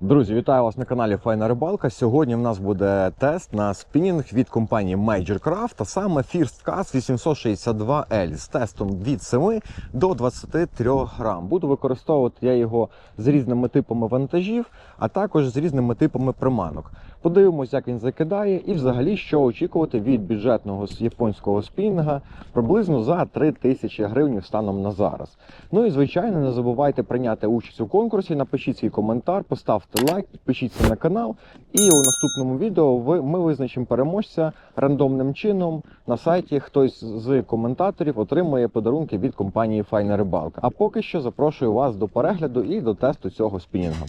Друзі, вітаю вас на каналі Файна Рибалка. Сьогодні в нас буде тест на спінінг від компанії Major Craft, а саме First Cast 862L з тестом від 7 до 23 грам. Буду використовувати я його з різними типами вантажів, а також з різними типами приманок. Подивимось, як він закидає, і взагалі що очікувати від бюджетного японського спінінга приблизно за 3 тисячі гривень станом на зараз. Ну і звичайно, не забувайте прийняти участь у конкурсі. Напишіть свій коментар, поставте лайк, підпишіться на канал. І у наступному відео ви, ми визначимо переможця рандомним чином на сайті. Хтось з коментаторів отримує подарунки від компанії Файна Рибалка. А поки що запрошую вас до перегляду і до тесту цього спінінгу.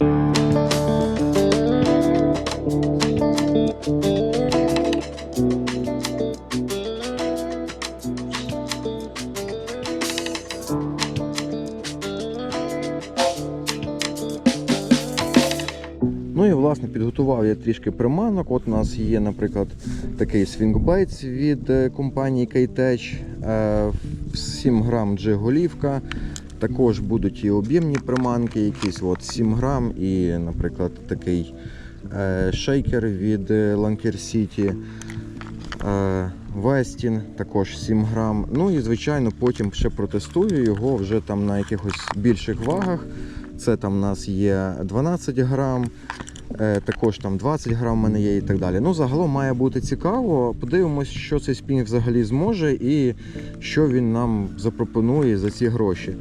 Власне я трішки приманок. От у нас є, наприклад, такий свінгбейтс від е, компанії е, 7 грам джиголівка. Також будуть і об'ємні приманки, якісь от 7 грам, і, наприклад, такий е, шейкер від е, Lancer City. Вестін також 7 грам. Ну і звичайно потім ще протестую його вже там на якихось більших вагах. Це там у нас є 12 грам, також там 20 грам в мене є і так далі. Ну, загалом має бути цікаво. Подивимось, що цей спінг взагалі зможе і що він нам запропонує за ці гроші.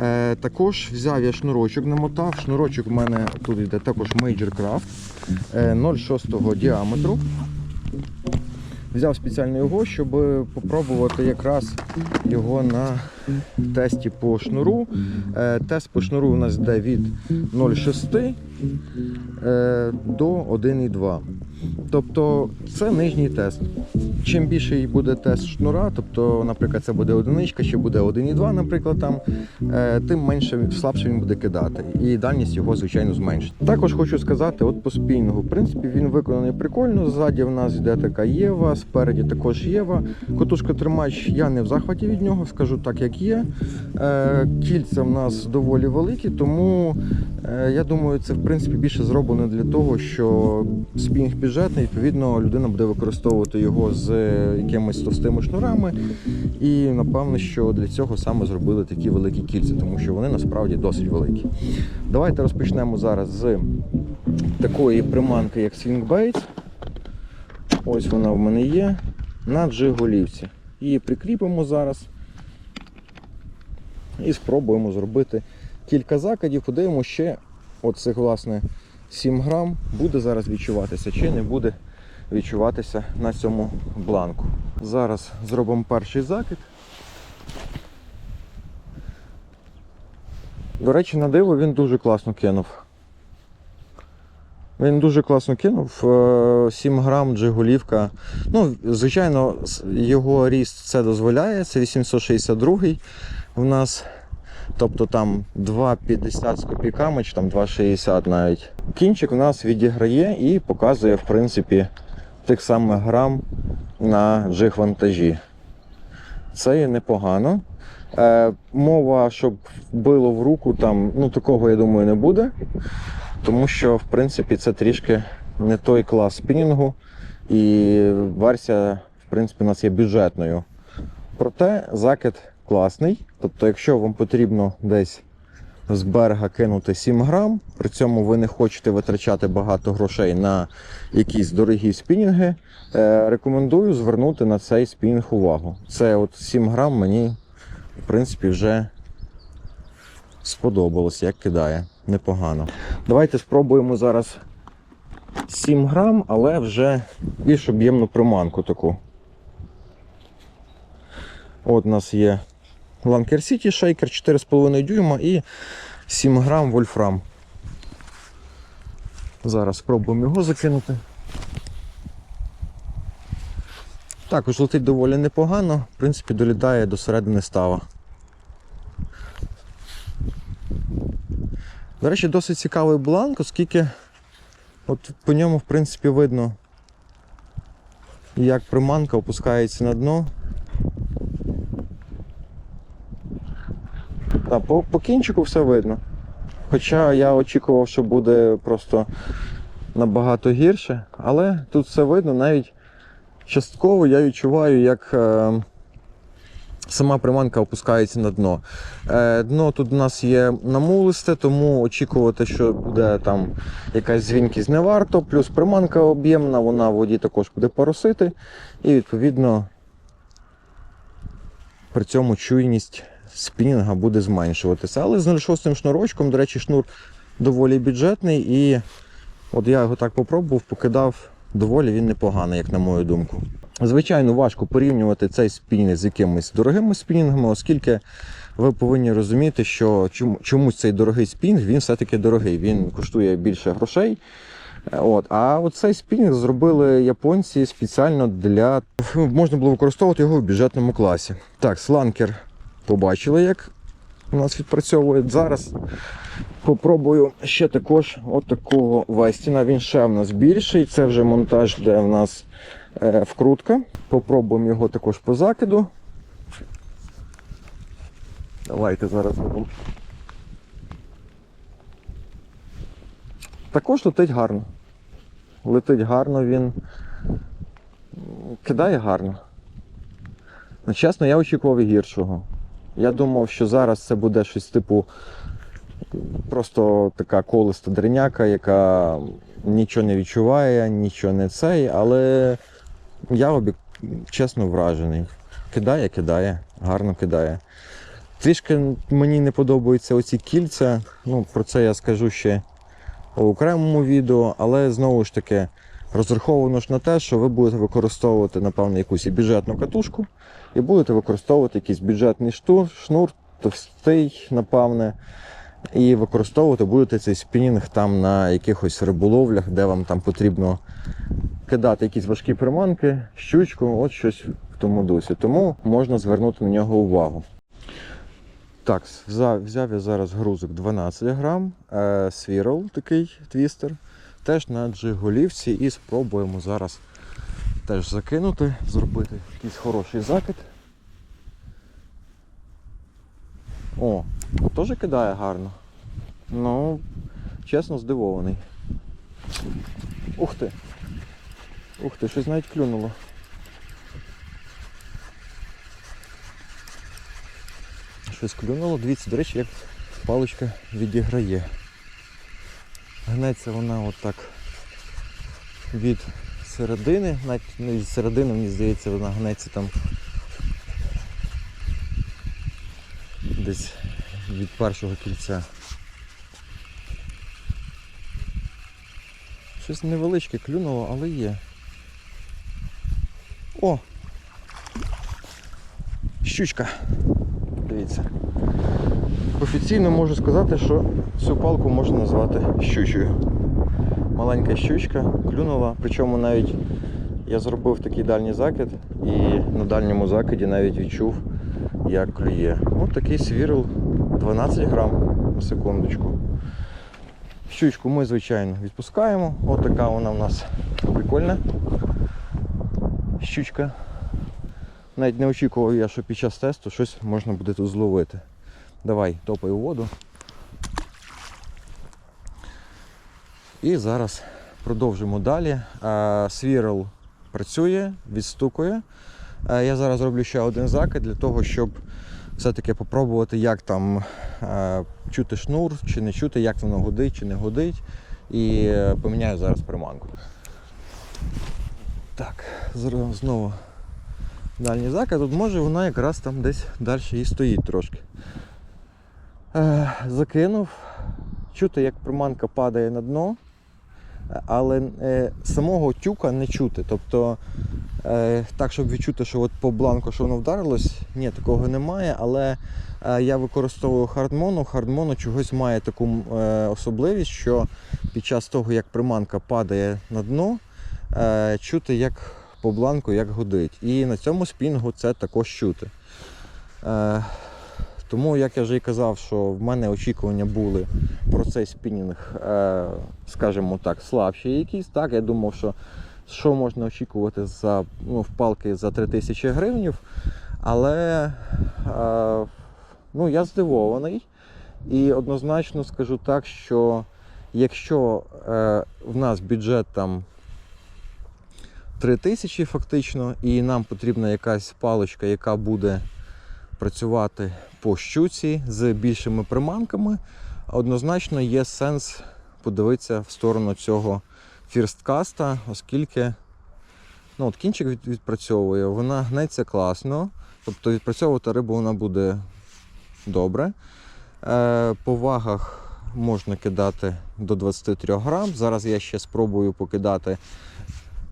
Е, також взяв я шнурочок, намотав. Шнурочок у мене тут йде також Major Craft е, 0,6 діаметру. Взяв спеціально його, щоб попробувати якраз його на тесті по шнуру. Е, Тест по шнуру у нас йде від 0,6 е, до 1,2. Тобто це нижній тест. Чим більший буде тест шнура, тобто, наприклад, це буде одиничка, чи буде 1,2, наприклад, там, е, тим менше слабше він буде кидати. І дальність його, звичайно, зменшить. Також хочу сказати, от по спінгу, в принципі, він виконаний прикольно. Ззаді в нас йде така Єва, спереді також Єва. Котушка тримач, я не в захваті від нього, скажу так, як є. Е, Кільця в нас доволі великі, тому е, я думаю, це в принципі більше зроблено для того, що спінг бюджетний, відповідно, людина буде використовувати його з е, якимись товстими шнурами. І напевно, що для цього саме зробили такі великі кільця, тому що вони насправді досить великі. Давайте розпочнемо зараз з такої приманки, як свінгбейт. Ось вона в мене є на джиголівці. Її прикріпимо зараз і спробуємо зробити кілька закидів. Подивимося ще оцих, власне, 7 грам буде зараз відчуватися чи не буде відчуватися на цьому бланку. Зараз зробимо перший закид. До речі, на диво він дуже класно кинув. Він дуже класно кинув. е, 7 грам джигулівка. Ну, звичайно, його ріст це дозволяє. Це 862 в нас. Тобто там 2,50 з копійками, чи там 2,60 навіть. Кінчик в нас відіграє і показує, в принципі, тих самих грам на джиг вантажі. Це є непогано. Е, мова, щоб вбило в руку, там, ну такого, я думаю, не буде. Тому що, в принципі, це трішки не той клас спінінгу, і версія, в принципі, у нас є бюджетною. Проте закид класний. Тобто, якщо вам потрібно десь з берега кинути 7 грам, при цьому ви не хочете витрачати багато грошей на якісь дорогі спінінги, е, рекомендую звернути на цей спінінг увагу. Це от 7 грам мені, в принципі, вже сподобалось, як кидає. Непогано. Давайте спробуємо зараз 7 грам, але вже більш об'ємну приманку таку. От у нас є Lancer City шейкер 4,5 дюйма і 7 грам вольфрам. Зараз спробуємо його закинути. Також летить доволі непогано, в принципі, долітає до середини става. До речі, досить цікавий бланк, оскільки от по ньому, в принципі, видно, як приманка опускається на дно. Та, по, по кінчику все видно. Хоча я очікував, що буде просто набагато гірше, але тут все видно, навіть частково я відчуваю, як е, сама приманка опускається на дно. Е, дно тут у нас є намулисте, тому очікувати, що буде там якась дзвінкість не варто. Плюс приманка об'ємна, вона в воді також буде поросити. І відповідно при цьому чуйність спінінга буде зменшуватися. Але з 0,6 шнурочком, до речі, шнур доволі бюджетний, і от я його так попробував, покидав доволі він непоганий, як на мою думку. Звичайно, важко порівнювати цей спінінг з якимись дорогими спінінгами, оскільки ви повинні розуміти, що чомусь цей дорогий спінінг, він все-таки дорогий, він коштує більше грошей. От. А оцей спінінг зробили японці спеціально для. Можна було використовувати його в бюджетному класі. Так, сланкер побачили, як у нас відпрацьовує. Зараз попробую ще також от такого Вестіна. Він ще в нас більший. Це вже монтаж, де в нас е, вкрутка. Попробуємо його також по закиду. Давайте зараз зробимо. Також летить гарно. Летить гарно, він кидає гарно. Ну, чесно, я очікував гіршого. Я думав, що зараз це буде щось типу просто така колиста дриняка, яка нічого не відчуває, нічого не цей, але я обік... чесно вражений. Кидає, кидає, гарно кидає. Трішки мені не подобаються оці кільця. Ну, про це я скажу ще у окремому відео, але знову ж таки розраховано ж на те, що ви будете використовувати, напевно, якусь і бюджетну катушку, і будете використовувати якийсь бюджетний штур, шнур, товстий, напевне. І використовувати будете цей спінінг там на якихось риболовлях, де вам там потрібно кидати якісь важкі приманки, щучку, от щось в тому дусі. Тому можна звернути на нього увагу. Так, взяв, я зараз грузик 12 грам, е, свірл такий твістер, теж на джиголівці і спробуємо зараз теж закинути, зробити якийсь хороший закид. О, теж кидає гарно. Ну, чесно, здивований. Ух ти! Ух ти, щось навіть клюнуло. Щось клюнуло. Дивіться, до речі, як паличка відіграє. Гнеться вона отак від середини, навіть не від середини, мені здається, вона гнеться там десь від першого кільця. Щось невеличке клюнуло, але є. О! Щучка. Дивіться. Офіційно можу сказати, що цю палку можна назвати щучою. Маленька щучка клюнула, причому навіть я зробив такий дальній закид і на дальньому закиді навіть відчув, як клює. Ось такий свірл 12 грам на секундочку. Щучку ми, звичайно, відпускаємо. Ось така вона в нас прикольна. Щучка. Навіть не очікував я, що під час тесту щось можна буде тут зловити. Давай, топай у воду. І зараз продовжимо далі. Е, Свірл працює, відстукує. Е, Я зараз роблю ще один закид для того, щоб все-таки попробувати, як там е, чути шнур, чи не чути, як воно гудить, чи не гудить. І поміняю зараз приманку. Так, знову дальній закид. Тут може вона якраз там десь далі і стоїть трошки. Закинув. Чути, як приманка падає на дно, але е, самого тюка не чути. Тобто, е, так, щоб відчути, що от по бланку, що воно вдарилось, ні, такого немає. Але е, я використовую хардмону. Хардмону чогось має таку особливість, що під час того, як приманка падає на дно, чути, як по бланку, як гудить. І на цьому спінгу це також чути. Тому, як я вже і казав, що в мене очікування були про цей спінінг, е, скажімо так, слабші якісь. Так, я думав, що що можна очікувати за ну, в палки за 3000 гривнів. Але е, ну, я здивований. І однозначно скажу так, що якщо е, в нас бюджет там 3 тисячі фактично, і нам потрібна якась паличка, яка буде працювати по щуці з більшими приманками, однозначно є сенс подивитися в сторону цього фірсткаста, оскільки ну, от кінчик відпрацьовує, вона гнеться класно, тобто відпрацьовувати рибу вона буде добре. Е, по вагах можна кидати до 23 грам. Зараз я ще спробую покидати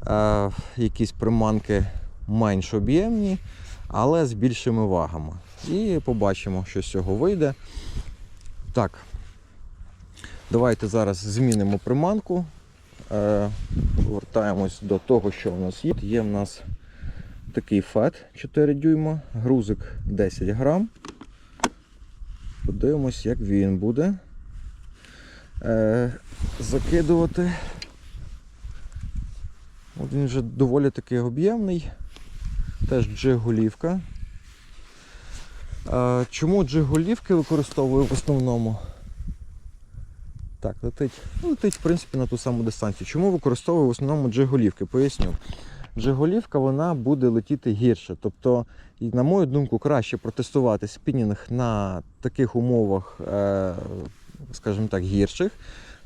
е, якісь приманки менш об'ємні, але з більшими вагами. І побачимо, що з цього вийде. Так, давайте зараз змінимо приманку. Е, повертаємось до того, що в нас є. Є в нас такий фет 4 дюйма, грузик 10 грам. Подивимось, як він буде е, закидувати. От він вже доволі таки об'ємний. Теж джиголівка. Е, чому джиголівки використовую в основному? Так, летить. Ну, летить, в принципі, на ту саму дистанцію. Чому використовую в основному джиголівки? Поясню. Джиголівка вона буде летіти гірше. Тобто, на мою думку, краще протестувати спінінг на таких умовах, е, скажімо так, гірших.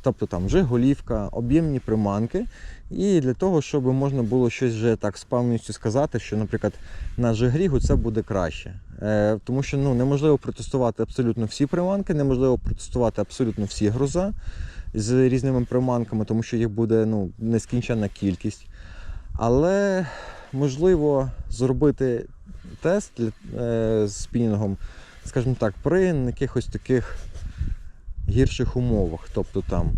Тобто там жиголівка, об'ємні приманки. І для того, щоб можна було щось вже так з певністю сказати, що, наприклад, на жигрігу це буде краще. Е, тому що ну, неможливо протестувати абсолютно всі приманки, неможливо протестувати абсолютно всі груза з різними приманками, тому що їх буде ну, нескінченна кількість. Але можливо зробити тест для- е, з спінінгом, скажімо так, при якихось таких гірших умовах. Тобто там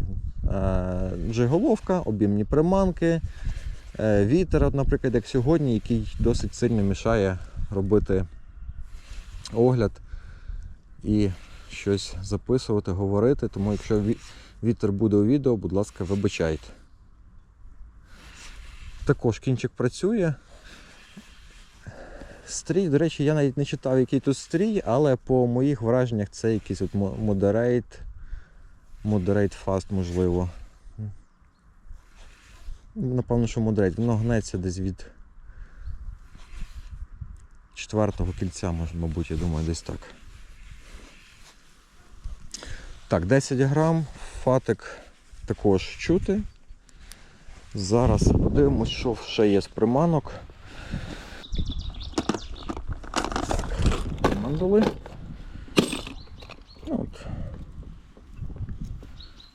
е, джиголовка, об'ємні приманки, е, вітер, наприклад, як сьогодні, який досить сильно мішає робити огляд і щось записувати, говорити. Тому якщо вітер буде у відео, будь ласка, вибачайте. Також кінчик працює. Стрій, до речі, я навіть не читав, який тут стрій, але по моїх враженнях це якийсь от moderate, moderate fast, можливо. Напевно, що moderate. Воно гнеться десь від четвертого кільця, може, мабуть, я думаю, десь так. Так, 10 грам, фатик також чути. Зараз подивимось, що ще є з приманок. Так, Мандали. От.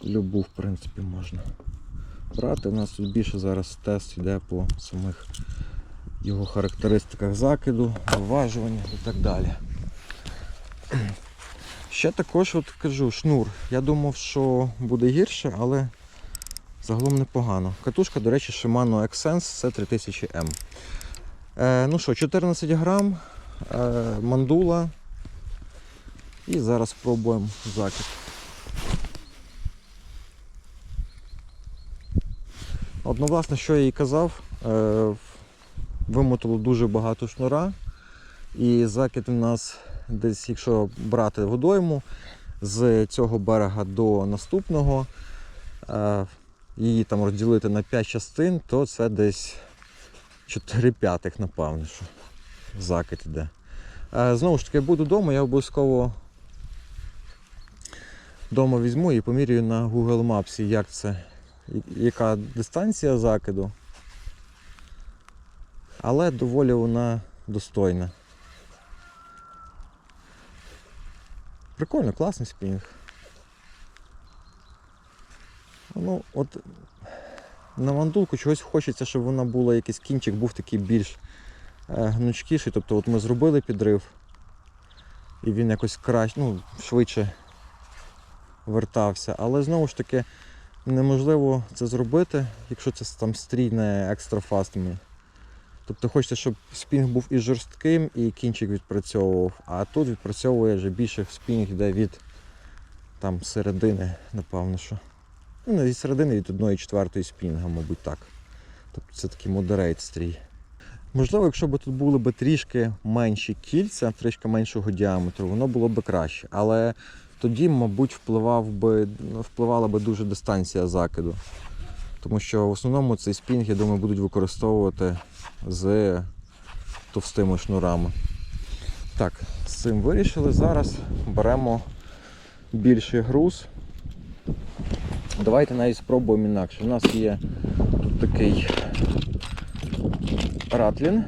Любу, в принципі, можна брати. У нас тут більше зараз тест йде по самих його характеристиках закиду, виважування і так далі. Ще також от кажу, шнур. Я думав, що буде гірше, але загалом непогано. Катушка, до речі, Shimano Xsense C3000M. Е, ну що, 14 грам, е, мандула. І зараз спробуємо закид. Одно, власне, що я і казав, е, вимотало дуже багато шнура. І закид у нас десь, якщо брати водойму, з цього берега до наступного, е, її там розділити на 5 частин, то це десь 4 п'ятих, напевно, що закид іде. Е, Знову ж таки, буду вдома, я обов'язково вдома візьму і поміряю на Google Maps, як це, яка дистанція закиду. Але доволі вона достойна. Прикольно, класний спінг. Ну, от на мандулку чогось хочеться, щоб вона була якийсь кінчик, був такий більш е, гнучкіший. Тобто от ми зробили підрив, і він якось краще, ну, швидше вертався. Але знову ж таки неможливо це зробити, якщо це там стрій не екстра фастами. Тобто хочеться, щоб спінг був і жорстким, і кінчик відпрацьовував. А тут відпрацьовує вже більше спінг йде від там середини, напевно, що. Ну, не від середини від 1 четвертої спінга, мабуть, так. Тобто це такий модерейт стрій. Можливо, якщо б тут були б трішки менші кільця, трішки меншого діаметру, воно було б краще. Але тоді, мабуть, впливав би, ну, впливала би дуже дистанція закиду. Тому що в основному цей спінг, я думаю, будуть використовувати з товстими шнурами. Так, з цим вирішили. Зараз беремо більший груз. Давайте навіть спробуємо інакше. У нас є тут такий ратлін.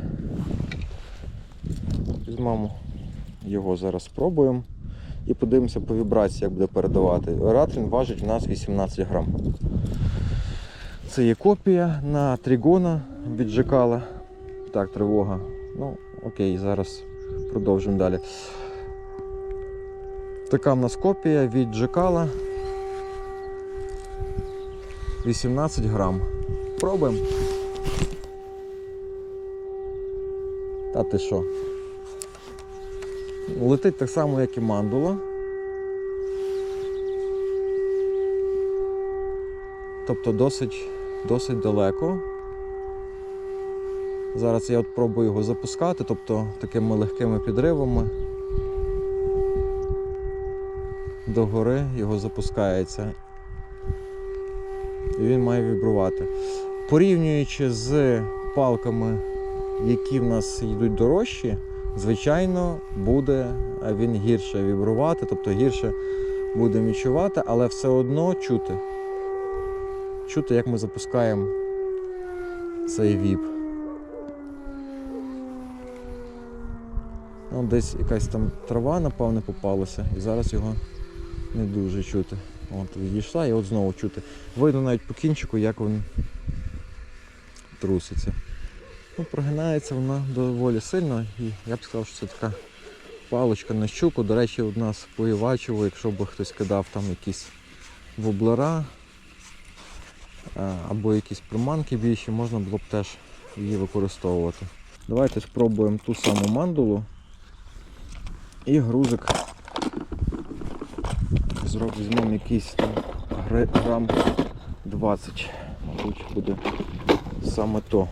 Візьмемо його зараз спробуємо і подивимося по вібрації, як буде передавати. Ратлін важить у нас 18 грам. Це є копія на тригона від Жекала. Так, тривога. Ну, окей, зараз продовжимо далі. Така в нас копія від Джекала. 18 грам. Пробуємо. Та ти що? Летить так само, як і мандула. Тобто досить, досить далеко. Зараз я от пробую його запускати, тобто такими легкими підривами. Догори його запускається. І він має вібрувати. Порівнюючи з палками, які в нас йдуть дорожчі, звичайно, буде він гірше вібрувати, тобто гірше будемо відчувати, але все одно чути. Чути, як ми запускаємо цей віб. Ну, десь якась там трава, напевне, попалася, і зараз його не дуже чути. От відійшла і от знову чути. Видно навіть по кінчику, як він труситься. Ну, Прогинається вона доволі сильно і я б сказав, що це така паличка на щуку. До речі, у нас по якщо б хтось кидав там якісь воблера або якісь приманки більші, можна було б теж її використовувати. Давайте спробуємо ту саму мандулу і грузик. Зроб візьмемо якийсь там грам 20, мабуть, буде саме то.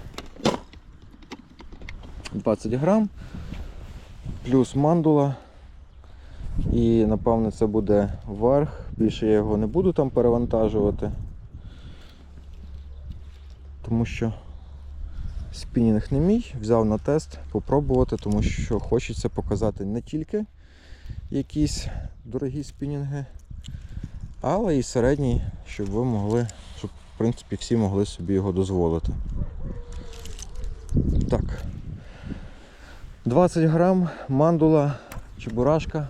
20 грам, плюс мандула. І напевно це буде верх. Більше я його не буду там перевантажувати. Тому що спінінг не мій, взяв на тест попробувати, тому що хочеться показати не тільки якісь дорогі спінінги, але і середній, щоб ви могли, щоб в принципі всі могли собі його дозволити. Так. 20 грам, мандула, чебурашка.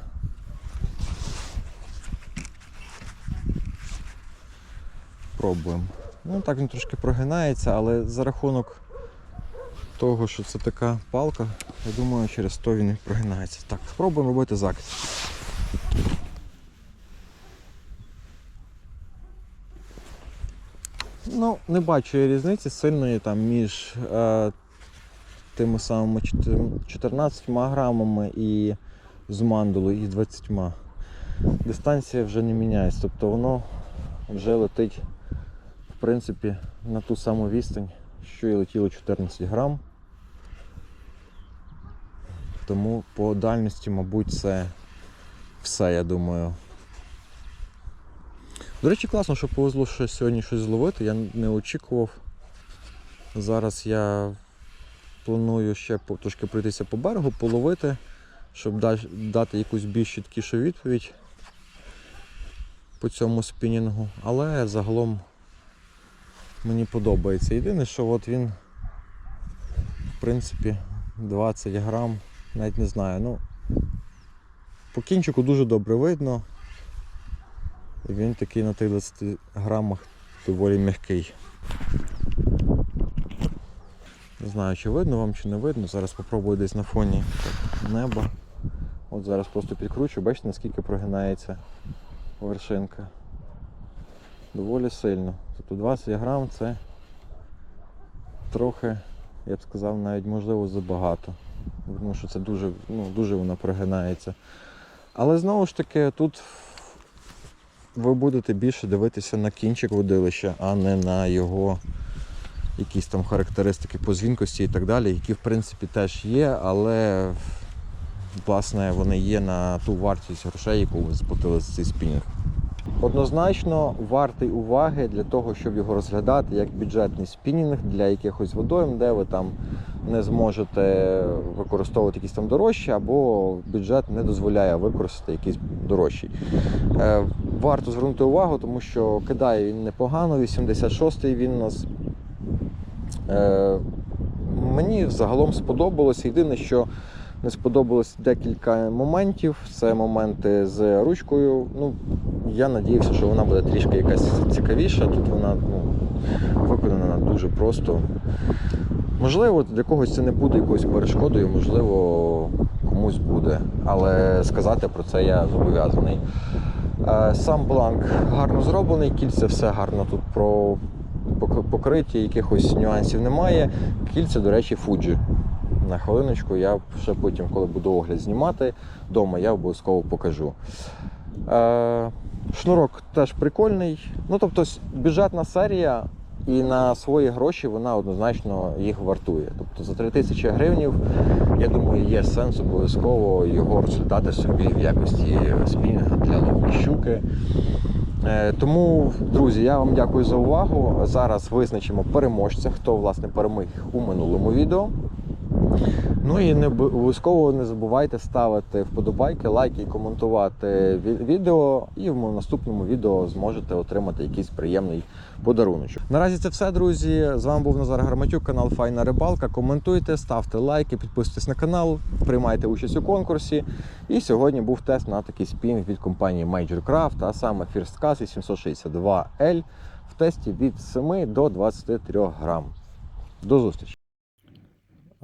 Пробуємо. Ну так він трошки прогинається, але за рахунок того, що це така палка, я думаю, через то він і прогинається. Так, спробуємо робити закид. Ну, не бачу я різниці сильної там між е, тими самими 14 грамами і з мандулою і 20. Дистанція вже не міняється, тобто воно вже летить в принципі на ту саму відстань, що і летіло 14 грам. Тому по дальності, мабуть, це все, я думаю. До речі, класно, що повезло ще сьогодні щось зловити, я не очікував. Зараз я планую ще трошки пройтися по берегу, половити, щоб дати якусь більш чіткішу відповідь по цьому спінінгу. Але загалом мені подобається. Єдине, що от він, в принципі, 20 грам, навіть не знаю. Ну, по кінчику дуже добре видно. Він такий на тих 20 грамах доволі м'який. Не знаю, чи видно вам, чи не видно. Зараз спробую десь на фоні неба. От зараз просто підкручу, бачите, наскільки прогинається вершинка. Доволі сильно. Тобто 20 грам це трохи, я б сказав, навіть можливо забагато. Тому що це дуже, ну, дуже воно прогинається. Але знову ж таки, тут ви будете більше дивитися на кінчик водилища, а не на його якісь там характеристики по звінкості і так далі, які в принципі теж є, але власне вони є на ту вартість грошей, яку ви сплатили за цей спінінг. Однозначно вартий уваги для того, щоб його розглядати як бюджетний спінінг для якихось водойм, де ви там не зможете використовувати якісь там дорожчі, або бюджет не дозволяє використати якийсь дорожчий. Е, Варто звернути увагу, тому що кидає він непогано, 86-й він у нас. Е, Мені загалом сподобалося. Єдине, що не сподобалось декілька моментів. Це моменти з ручкою. Ну, я надіявся, що вона буде трішки якась цікавіша. Тут вона ну, виконана дуже просто. Можливо, для когось це не буде якоюсь перешкодою, можливо, комусь буде. Але сказати про це я зобов'язаний. Е, Сам бланк гарно зроблений, кільця все гарно тут про покриті, якихось нюансів немає. Кільця, до речі, Fuji. На хвилиночку, я ще потім, коли буду огляд знімати вдома, я обов'язково покажу. Е, шнурок теж прикольний. Ну, тобто, бюджетна серія і на свої гроші вона однозначно їх вартує. Тобто за 3000 гривень, я думаю, є сенс обов'язково його розглядати собі в якості спінінга для щуки. Е, Тому, друзі, я вам дякую за увагу. Зараз визначимо переможця, хто власне переміг у минулому відео. Ну і не обов'язково не забувайте ставити вподобайки, лайки і коментувати відео. І в наступному відео зможете отримати якийсь приємний подаруночок. Наразі це все, друзі. З вами був Назар Гарматюк, канал Файна Рибалка. Коментуйте, ставте лайки, підписуйтесь на канал, приймайте участь у конкурсі. І сьогодні був тест на такий спінг від компанії Major Craft, а саме First Cast 862L в тесті від 7 до 23 грам. До зустрічі!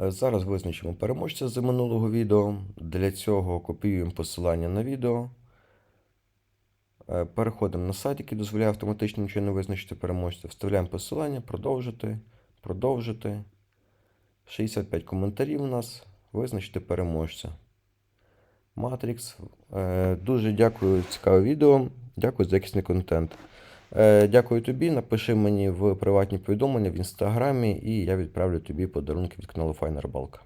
Е, Зараз визначимо переможця з минулого відео. Для цього копіюємо посилання на відео. Е, Переходимо на сайт, який дозволяє автоматичним чином визначити переможця. Вставляємо посилання, продовжити, продовжити. 65 коментарів у нас. Визначити переможця. Матрікс. Е, Дуже дякую, цікаве відео. Дякую за якісний контент. Е, Дякую тобі. Напиши мені в приватні повідомлення в інстаграмі, і я відправлю тобі подарунки від каналу Файна Рибалка.